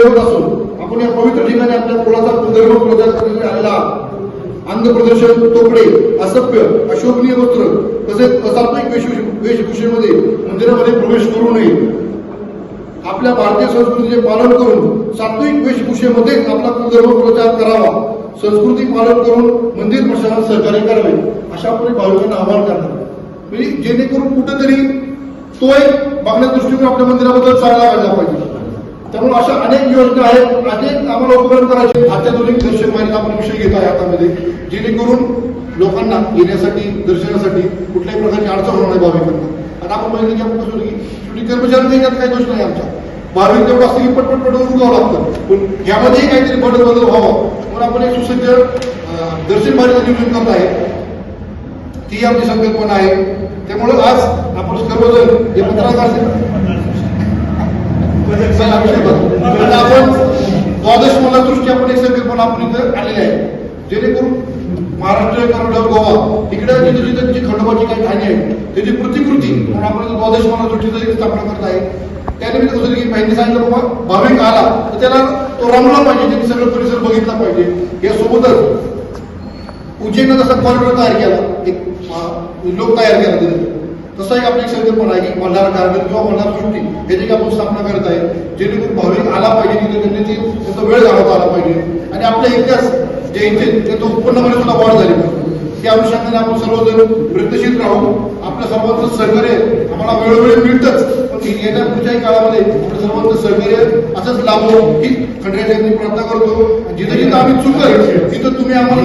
उपयोग असून आपण या पवित्र ठिकाणी आपल्या कुळाचा पुनर्भ प्रचार करण्यासाठी आलेला आहात. अंग प्रदर्शन तोकडे असभ्य अशोभनीय वस्त्र तसेच असात्विक वेशभूषेमध्ये मंदिरामध्ये प्रवेश करू नये. आपल्या भारतीय संस्कृतीचे पालन करून सात्विक वेशभूषेमध्ये आपला कुलधर्म प्रचार करावा. संस्कृती पालन करून मंदिर प्रशासनात सहकार्य करावे अशा आपण भाविकांना आवाहन करणार म्हणजे जेणेकरून कुठेतरी तो एक बघण्या दृष्टिकोन आपल्या मंदिराबद्दल चांगला वाढला पाहिजे. त्यामुळे अशा अनेक योजना आहेत. अनेक आम्हाला उपकरण करायचे. अत्याधुनिक दर्शन माहिती आपण विषय घेत आहे हातामध्ये जेणेकरून लोकांना येण्यासाठी दर्शनासाठी कुठल्याही प्रकारची अडचण होणार नाही भाविकांना. आता आपण बघितलं की आपण कसं की शेवटी कर्मचारी यात काही दोष नाही आमचा. भाविक जेवढं असतं की पटपट पटवून उगावं लागतं. पण यामध्येही काहीतरी बदल बदल व्हावा. म्हणून आपण एक सुसज्ज दर्शन मार्गाचं नियोजन करत आहे. ती आपली संकल्पना आहे. त्यामुळे आज आपण सर्वजण जे पत्रकार चला, विषय बदलू. आता आपण द्वादश दृष्टी आपण एक संकल्पना आपण इथं आलेली आहे जेणेकरून महाराष्ट्र कर्नाटक गोवा इकडे जिथे जिथे जी खंडोबाची काही ठाणी आहे त्याची प्रतिकृती म्हणून आपण इथं द्वादश स्थापना करत आहे त्यानिमित्त कसं की माहिती सांगितलं बाबा भाविक आला तर त्याला तो रमला पाहिजे त्यांनी सगळं परिसर बघितला पाहिजे. यासोबतच उज्जैननं जसा कॉरिडॉर तयार केला एक लोक तयार केला तिथे. तसा एक आपली संकल्पना आहे की भंडारा कार्मिक किंवा भंडारा सृष्टी याची आपण स्थापना करत आहे. जेणेकरून भाविक आला पाहिजे तिथे त्यांनी ती त्याचा वेळ घालवता पाहिजे. आणि आपल्या इतिहास जे इथे त्याचं उत्पन्नामध्ये सुद्धा वाढ झाली. त्या अनुषंगाने आपण सर्वजण प्रयत्नशील राहू. आपल्या सर्वांचं सहकार्य आम्हाला वेळोवेळी मिळतंच. पण येत्या पुढच्याही काळामध्ये आपलं सर्वांचं सहकार्य असंच लाभो ही खंडरायांनी प्रार्थना करतो. जिथं जिथं आम्ही चुकल तिथं तुम्ही आम्हाला